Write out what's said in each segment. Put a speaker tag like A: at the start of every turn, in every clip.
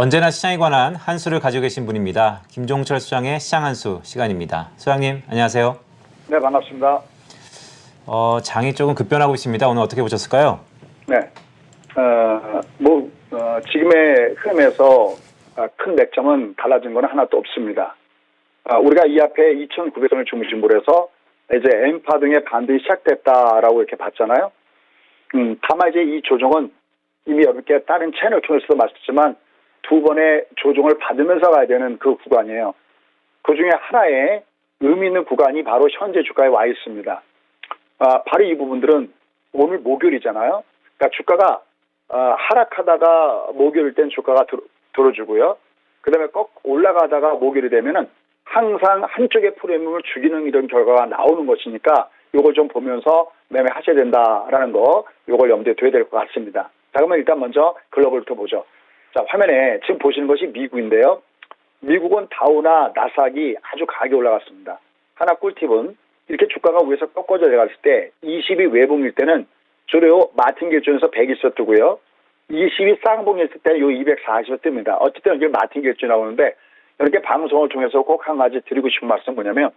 A: 언제나 시장에 관한 한 수를 가지고 계신 분입니다. 김종철 수장의 시장 한 수 시간입니다. 수장님 안녕하세요.
B: 네, 반갑습니다.
A: 어, 장이 조금 급변하고 있습니다. 오늘 어떻게 보셨을까요?
B: 네. 어, 뭐, 어, 지금의 흐름에서 어, 큰 맥점은 달라진 건 하나도 없습니다. 어, 우리가 이 앞에 2,900원을 중심으로 해서 이제 엠파 등의 반등이 시작됐다라고 이렇게 봤잖아요. 음, 다만 이제 이 조정은 이미 여러분께 다른 채널 통해서도 말씀드렸지만 두 번의 조정을 받으면서 가야 되는 그 구간이에요. 그 중에 하나의 의미 있는 구간이 바로 현재 주가에 와 있습니다. 아, 바로 이 부분들은 오늘 목요일이잖아요. 그러니까 주가가 아, 하락하다가 목요일 땐 주가가 들, 들어주고요. 그 다음에 꺾 올라가다가 목요일이 되면은 항상 한쪽의 프리미엄을 죽이는 이런 결과가 나오는 것이니까 요걸 좀 보면서 매매하셔야 된다라는 거 요걸 염두에 둬야 될 것 같습니다. 자 그러면 일단 먼저 글로벌부터 보죠. 자 화면에 지금 보시는 것이 미국인데요. 미국은 다우나 나스닥이 아주 강하게 올라갔습니다. 하나 꿀팁은 이렇게 주가가 위에서 꺾어져 내려갔을 때 20이 외봉일 때는 주로 마틴 결준에서 100이 있었고요. 20이 쌍봉했을 때는 요 240이 뜹니다. 어쨌든 이게 마틴 결준 나오는데 이렇게 방송을 통해서 꼭 한 가지 드리고 싶은 말씀은 뭐냐면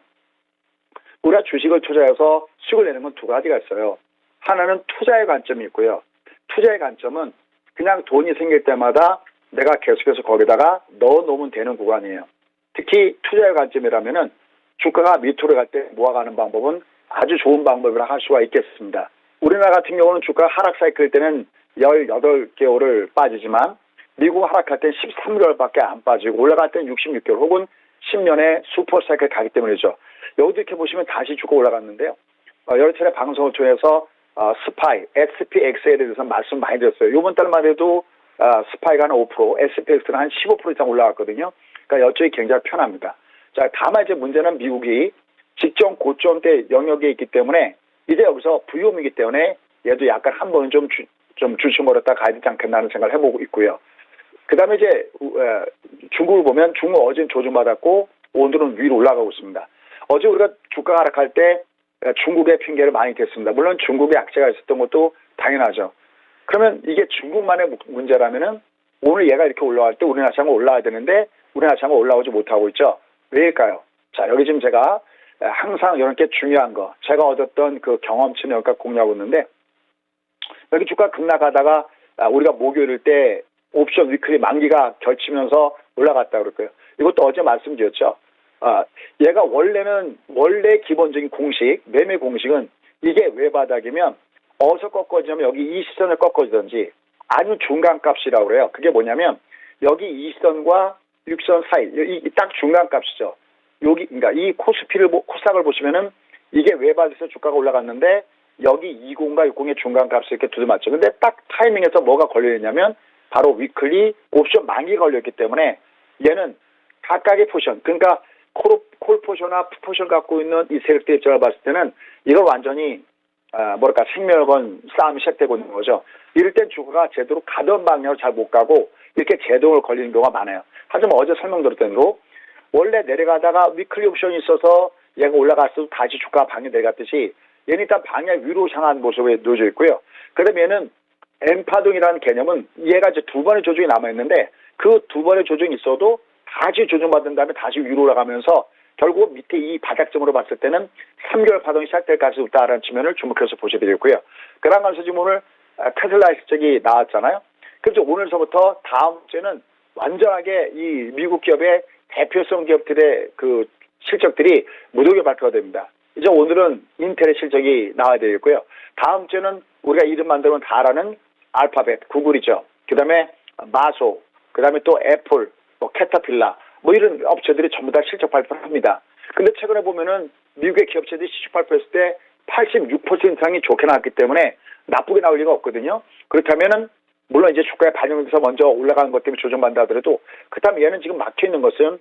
B: 우리가 주식을 투자해서 수익을 내는 건 두 가지가 있어요. 하나는 투자의 관점이 있고요. 투자의 관점은 그냥 돈이 생길 때마다 내가 계속해서 거기다가 넣어 놓으면 되는 구간이에요. 특히 투자의 관점이라면은 주가가 밑으로 갈 때 모아가는 방법은 아주 좋은 방법이라 할 수가 있겠습니다. 우리나라 같은 경우는 주가 하락 사이클 때는 18개월을 빠지지만 미국 하락할 땐 13개월밖에 안 빠지고 올라갈 땐 66개월 혹은 10년의 슈퍼 사이클 가기 때문이죠. 여기도 이렇게 보시면 다시 주가 올라갔는데요. 어, 여러 차례 방송을 통해서 어, 스파이, SPX에 대해서 말씀 많이 드렸어요. 이번 달만 해도 어, 스파이가 한 5%, SPX는 한 15% 이상 올라갔거든요. 그러니까 여쪽이 굉장히 편합니다. 자, 다만 이제 문제는 미국이 직전 고점대 영역에 있기 때문에 이제 여기서 부유음이기 때문에 얘도 약간 한 번은 좀, 주, 좀 주춤거렸다 가야 되지 않겠나 하는 생각을 해보고 있고요. 그 다음에 이제 우- 에, 중국을 보면 중국 어제는 조정받았고 오늘은 위로 올라가고 있습니다. 어제 우리가 주가 하락할 때 에, 중국의 핑계를 많이 댔습니다. 물론 중국의 약세가 있었던 것도 당연하죠. 그러면 이게 중국만의 무- 문제라면은 오늘 얘가 이렇게 올라갈 때 우리나라 시장은 올라와야 되는데 우리나라 시장은 올라오지 못하고 있죠. 왜일까요? 자, 여기 지금 제가 에, 항상 이렇게 중요한 거, 제가 얻었던 그 경험치는 여기까지 공유하고 있는데 여기 주가 급락하다가 아, 우리가 목요일 때 옵션 위클리 만기가 결치면서 올라갔다 그럴 거예요. 이것도 어제 말씀드렸죠. 아, 얘가 원래는 원래 기본적인 공식 매매 공식은 이게 외바닥이면 어디서 꺾어지냐면 여기 이 시선을 꺾어지든지 아니면 중간값이라고 그래요. 그게 뭐냐면 여기 이 시선과 육선 사이 이딱 중간값이죠. 여기 그러니까 이 코스피를 보- 코스닥을 보시면은 이게 외바닥에서 주가가 올라갔는데 여기 20과 60의 중간값을 이렇게 두드맞죠. 근데 딱 타이밍에서 뭐가 걸려있냐면 바로 위클리 옵션 만기 걸렸기 때문에 얘는 각각의 포션 그러니까 콜, 콜 포션과 푸 포션 갖고 있는 이 세력들 입장을 봤을 때는 이거 완전히 아, 뭐랄까 생명건 싸움이 시작되고 있는 거죠. 이럴 땐 주가가 제대로 가던 방향으로 잘 못 가고 이렇게 제동을 걸리는 경우가 많아요. 하지만 어제 설명드렸던 대로 원래 내려가다가 위클리 옵션이 있어서 얘가 올라갔어도 다시 주가가 방에 내려갔듯이 얘는 일단 방향 위로 향한 모습에 놓여져 있고요. 그다음에 얘는 엠파동이라는 개념은 얘가 이제 두 번의 조정이 남아있는데 그 두 번의 조정이 있어도 다시 조정받은 다음에 다시 위로 올라가면서 결국 밑에 이 바닥점으로 봤을 때는 3개월 파동이 시작될 가능성이 있다라는 측면을 주목해서 보셔야 되겠고요. 그런 관서 지금 오늘 아, 테슬라의 실적이 나왔잖아요. 그래서 오늘서부터 다음 주에는 완전하게 이 미국 기업의 대표성 기업들의 그 실적들이 무더기에 발표가 됩니다. 이제 오늘은 인텔의 실적이 나와야 되겠고요. 다음 주에는 우리가 이름만 들으면 다 알아는 알파벳, 구글이죠. 그 다음에 마소, 그 다음에 또 애플, 뭐 캐터필라, 뭐 이런 업체들이 전부 다 실적 발표를 합니다. 근데 최근에 보면은 미국의 기업체들이 실적 발표했을 때 86% 이상이 좋게 나왔기 때문에 나쁘게 나올 리가 없거든요. 그렇다면은 물론 이제 주가에 반영돼서 먼저 올라가는 것 때문에 조정받는다 하더라도 그다음에 얘는 지금 막혀 있는 것은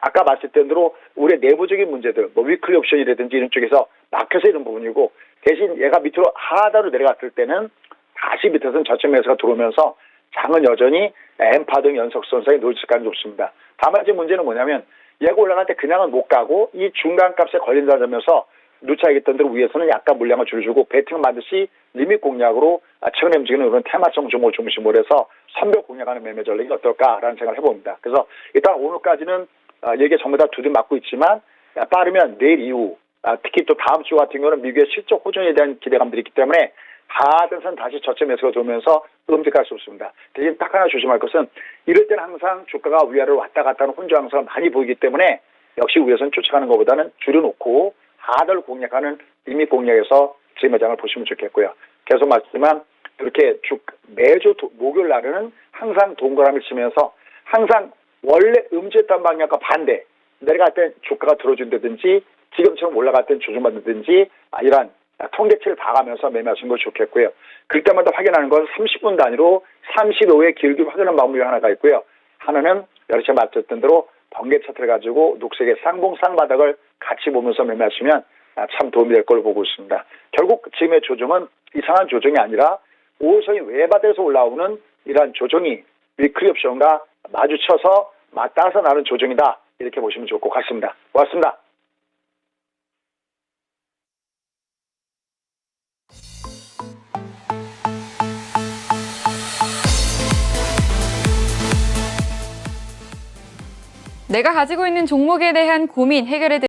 B: 아까 말씀드린 대로 우리의 내부적인 문제들, 뭐 위클리 옵션이라든지 이런 쪽에서 막혀서 이런 부분이고 대신 얘가 밑으로 하단으로 내려갔을 때는 다시 밑에서는 저점 매수가 들어오면서 장은 여전히 엠파 등 연속선상에 놓일 수까지 높습니다. 다만 이제 문제는 뭐냐면 얘가 올라갈 때 그냥은 못 가고 이 중간값에 걸린다면서 누차이겠던 대로 위에서는 약간 물량을 줄여주고 배팅을 반드시 리밋 공략으로 아, 최근에 움직이는 그런 테마성 종목을 중심으로 해서 선별 공략하는 매매 전략이 어떨까라는 생각을 해봅니다. 그래서 일단 오늘까지는 아, 얘기 전부 다 두들 맞고 있지만 아, 빠르면 내일 이후 아, 특히 또 다음 주 같은 경우는 미국의 실적 호전에 대한 기대감들이 있기 때문에 하단선 다시 저점 매수가 들어오면서 음직할 수 없습니다. 대신 딱 하나 조심할 것은 이럴 때는 항상 주가가 위아래로 왔다 갔다 하는 혼조 항상을 많이 보이기 때문에 역시 위에선 쫓아가는 것보다는 줄여놓고 하단을 공략하는 림밋 공략에서 지금 매장을 보시면 좋겠고요. 계속 말씀만 그렇게 주, 매주 도- 목요일 날에는 항상 동그라미를 치면서 항상 원래 음주했던 방향과 반대 내려갈 땐 주가가 들어준다든지 지금처럼 올라갈 땐 조정받는다든지 아, 이러한 통계치를 봐가면서 매매하시는 걸 좋겠고요. 그럴 때마다 확인하는 건 30분 단위로 35회 길게 확인하는 방법이 하나가 있고요. 하나는 여러 차례 말씀드린 대로 번개 차트를 가지고 녹색의 쌍봉 쌍바닥을 같이 보면서 매매하시면 아, 참 도움이 될 걸로 보고 있습니다. 결국 지금의 조정은 이상한 조정이 아니라 5호선이 외바닥에서 올라오는 이러한 조정이 위클리 옵션과 마주쳐서 맞닿아서 나는 조정이다. 이렇게 보시면 좋을 것 같습니다. 고맙습니다.
C: 내가 가지고 있는 종목에 대한 고민 해결해